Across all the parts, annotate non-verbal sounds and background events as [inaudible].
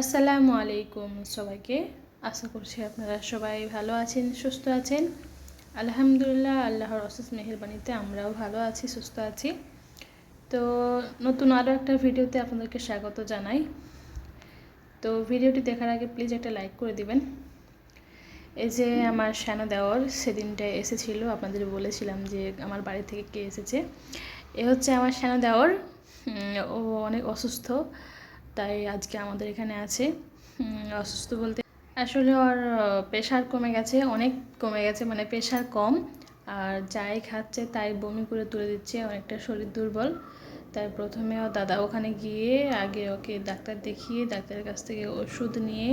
আসসালামু আলাইকুম সবাইকে। আশা করছি আপনারা সবাই ভালো আছেন, সুস্থ আছেন। আলহামদুলিল্লাহ, আল্লাহর অশেষ মেহেরবানিতে আমরাও ভালো আছি, সুস্থ আছি। তো নতুন আরও একটা ভিডিওতে আপনাদেরকে স্বাগত জানাই। তো ভিডিওটি দেখার আগে প্লিজ একটা লাইক করে দিবেন। এই যে আমার শ্যানো দেওয়ার সেদিনটায় এসেছিল, আপনাদের বলেছিলাম যে আমার বাড়ি থেকে কে এসেছে। এ হচ্ছে আমার শ্যানো দেওয়ার ও অনেক অসুস্থ। তাই আজকে আমাদের এখানে আছে। অসুস্থ বলতে আসলে ওর প্রেশার কমে গেছে, অনেক কমে গেছে মানে প্রেশার কম। আর যাই খাচ্ছে তাই বমি করে তুলে দিচ্ছে, অনেকটা শরীর দুর্বল। তাই প্রথমে ও দাদা ওখানে গিয়ে আগে ওকে ডাক্তার দেখিয়ে ডাক্তারের কাছ থেকে ওষুধ নিয়ে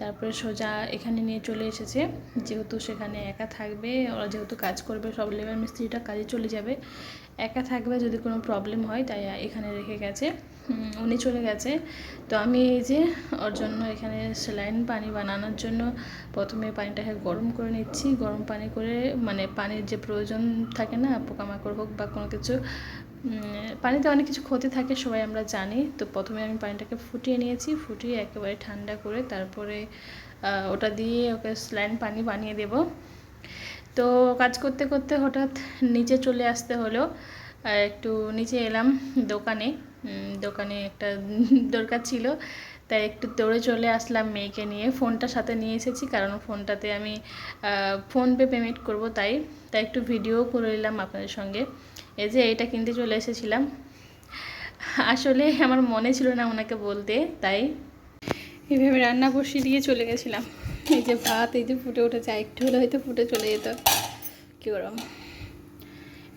তারপরে সোজা এখানে নিয়ে চলে এসেছে। যেহেতু সেখানে একা থাকবে, ওরা যেহেতু কাজ করবে, সব লেবার মিস্ত্রিটা কাজে চলে যাবে। একা থাকবে যদি কোনো প্রবলেম হয়, তাই এখানে রেখে গেছে। উনি চলে গেছে। তো আমি এই যে ওর জন্য এখানে স্যালাইন পানি বানানোর জন্য প্রথমে পানিটাকে গরম করে নিচ্ছি। গরম পানি করে মানে পানির যে প্রয়োজন থাকে না, পোকামাকড় হোক বা কোনো কিছু পানিতে অনেক কিছু ক্ষতি থাকে, সবাই আমরা জানি। তো প্রথমে আমি পানিটাকে ফুটিয়ে নিয়েছি, ফুটিয়ে একেবারে ঠান্ডা করে তারপরে ওটা দিয়ে ওকে স্যালাইন পানি বানিয়ে দেবো। তো কাজ করতে করতে হঠাৎ নিচে চলে আসতে হলো একটু নিচে এলাম দোকানে। দোকানে একটা [laughs] দরকার ছিল, তাই একটু দৌড়ে চলে আসলাম মেয়েকে নিয়ে। ফোনটা সাথে নিয়ে এসেছি, কারণ ফোনটাতে আমি ফোনপে পেমেন্ট করব তাই। তাই একটু ভিডিও করে নিলাম আপনাদের সঙ্গে। এই যে এটা কিনতে চলে এসেছিলাম। আসলে আমার মনে ছিল না ওনাকে বলতে, তাই এইভাবে রান্না বসিয়ে দিয়ে চলে গেছিলাম। এই যে ভাত, এই যে ফুটে উঠেছে, একটু হলে হয়তো ফুটে চলে যেত। কী করম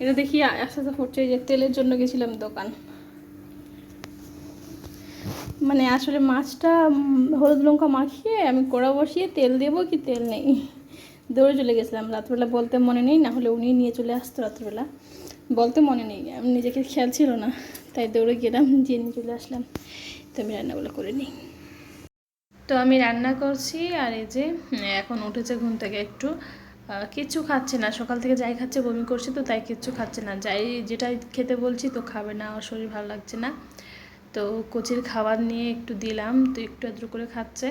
এটা দেখি আস্তে আস্তে ফুটছে, এই যে তেলের জন্য গেছিলাম দোকান। মানে আসলে মাছটা হলুদ লঙ্কা মাখিয়ে আমি কড়া বসিয়ে তেল দেবো কি তেল নেই। দৌড়ে চলে গেছিলাম রাত্রবেলা বলতে মনে নেই, না হলে উনি নিয়ে চলে আসতো রাত্রবেলা। বলতে মনে নেই, আমি নিজেকে খেয়াল ছিল না। তাই দৌড়ে গেলাম নিয়ে চলে আসলাম, তো আমি রান্নাগুলো করে নিই। তো আমি রান্না করছি, আর এই যে, এখন উঠেছে ঘুম থেকে একটু। কিচ্ছু খাচ্ছে না, সকাল থেকে যাই খাচ্ছে, বমি করছে তো, তাই কিচ্ছু খাচ্ছে না। যাই যেটা খেতে বলছি তো খাবে না ওর শরীর ভালো লাগছে না। তো কচির খাবার নিয়ে একটু দিলাম, তো একটু আদ্র করে খাচ্ছে।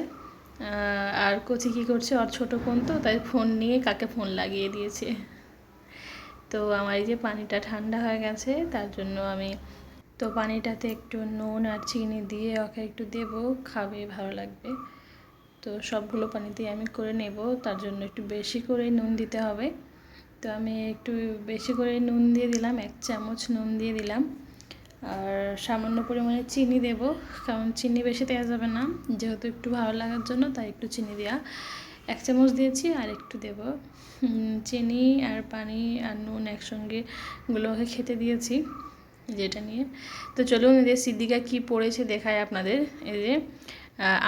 আর কচি কী করছে, ওর ছোটো ফোন তো, তাই ফোন নিয়ে কাকে ফোন লাগিয়ে দিয়েছে। তো আমার এই যে পানিটা ঠান্ডা হয়ে গেছে, তার জন্য আমি তো পানিটাতে একটু নুন আর চিনি দিয়ে ওকে একটু দেবো, খাবে, ভালো লাগবে। তো সবগুলো পানিতেই আমি করে নেব, তার জন্য একটু বেশি করে নুন দিতে হবে। তো আমি একটু বেশি করে নুন দিয়ে দিলাম, এক চামচ নুন দিয়ে দিলাম। আর সামান্য পরিমাণে চিনি দেব, কারণ চিনি বেশি দেওয়া যাবে না, যেহেতু একটু ভালো লাগার জন্য, তাই একটু চিনি দেওয়া। এক চামচ দিয়েছি আর একটু দেব। চিনি আর পানি আর নুন একসঙ্গে গুলোকে খেতে দিয়েছি, যেটা নিয়ে। তো চলুন এদের সিদ্দিকা কি পড়েছে দেখায় আপনাদের। যে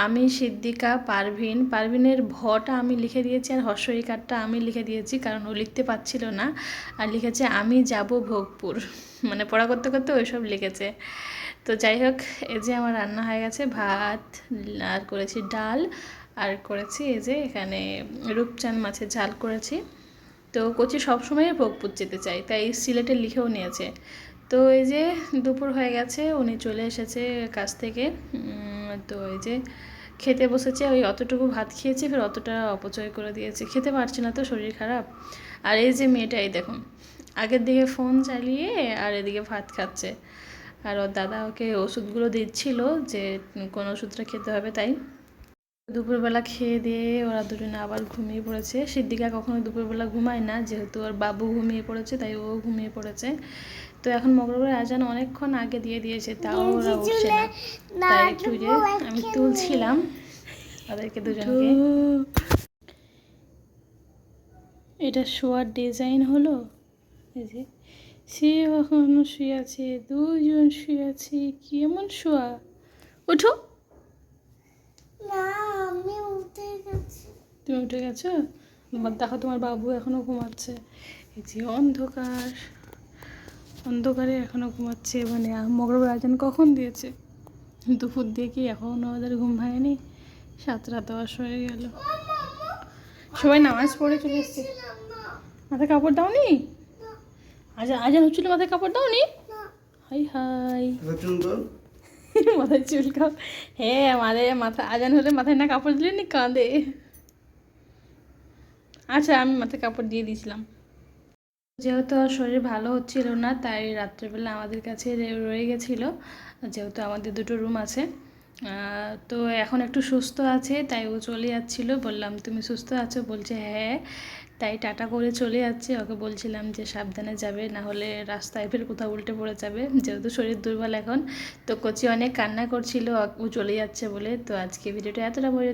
আমি সিদ্দিকা পারভিন। পারভিনের ভটা আমি লিখে দিয়েছি আর হর্ষরিকারটা আমি লিখে দিয়েছি, কারণ ও লিখতে পারছিল না। আর লিখেছে, আমি যাব ভোগপুর। মানে পড়া করতে করতে ওইসব লিখেছে। তো যাই হোক, এই যে আমার রান্না হয়ে গেছে, ভাত আর করেছি ডাল। আর করেছি এই যে এখানে রূপচান মাছের ঝাল করেছি। তো কচি সবসময় ভোগপুর যেতে চাই তাই সিলেটে লিখেও নিয়েছে। তো এই যে দুপুর হয়ে গেছে, উনি চলে এসেছে কাছ থেকে। তো এই যে খেতে বসেছে, ওই অতটুকু ভাত খেয়েছে, ফের অতটা অপচয় করে দিয়েছে। খেতে পারছে না তো, শরীর খারাপ। আর এই যে মেয়েটা, এই দেখুন, আগের দিকে ফোন চালিয়ে আর এদিকে ভাত খাচ্ছে। আর ওর দাদা ওকে ওষুধগুলো দিচ্ছিল যে কোন ওষুধটা খেতে হবে তাই। দুপুরবেলা খেয়ে দিয়ে ওরা দুজনে আবার ঘুমিয়ে পড়েছে। সিদ্দিকা কখনো দুপুরবেলা ঘুমায় না যেহেতু ওর বাবু ঘুমিয়ে পড়েছে তাই ও ঘুমিয়ে পড়েছে। তো এখন মঙ্গলবার আজান অনেকক্ষণ আগে দিয়ে দিয়েছে তাও ওরা উঠছে না। তাই একটু যে আমি তুলছিলাম ওদেরকে দুজনকে। এটা শোয়ার ডিজাইন হলো? এই যে সে এখনও শুয়ে আছে দুজন শুয়ে আছে কেমন শোয়া? ওঠো না আমি উঠে গেছি তুমি উঠে গেছো। তোমার দেখো তোমার বাবু এখনও ঘুমাচ্ছে। এই যে অন্ধকার। অন্ধকারে এখনও ঘুমাচ্ছে। মানে মঙ্গলবার আজান কখন দিয়েছে? দুপুর দিয়ে কি এখনও ওদের ঘুম ভাঙেনি। সাতটা দশ হয়ে গেল। সবাই নামাজ পড়ে চলে এসছে। মাথায় কাপড় দাওনি? আজ আজান হচ্ছিল মাথায় কাপড় দাওনি? হাই হাই। মাথায় চুল চুলকাও হ্যাঁ মাথায় মাথা আজান হলে মাথায় না কাপড় দিলে নি কাঁদে। আচ্ছা আমি মাথায় কাপড় দিয়ে দিয়েছিলাম। যেহেতু ওর শরীর ভালো হচ্ছিল না, তাই রাত্রেবেলা আমাদের কাছে রয়ে গেছিল। যেহেতু আমাদের দুটো রুম আছে। তো এখন একটু সুস্থ আছে, তাই ও চলে যাচ্ছিল। বললাম, তুমি সুস্থ আছো? বলছে হ্যাঁ। তাই টাটা করে চলে যাচ্ছে। ওকে বলছিলাম যে, সাবধানে যাবে, না হলে রাস্তায় ফের কোথাও উল্টে পড়ে যাবে। যেহেতু শরীর দুর্বল এখন, তো কচি অনেক কান্না করছিল, ও চলে যাচ্ছে বলে। তো আজকে ভিডিওটা এতটা পর্যন্ত।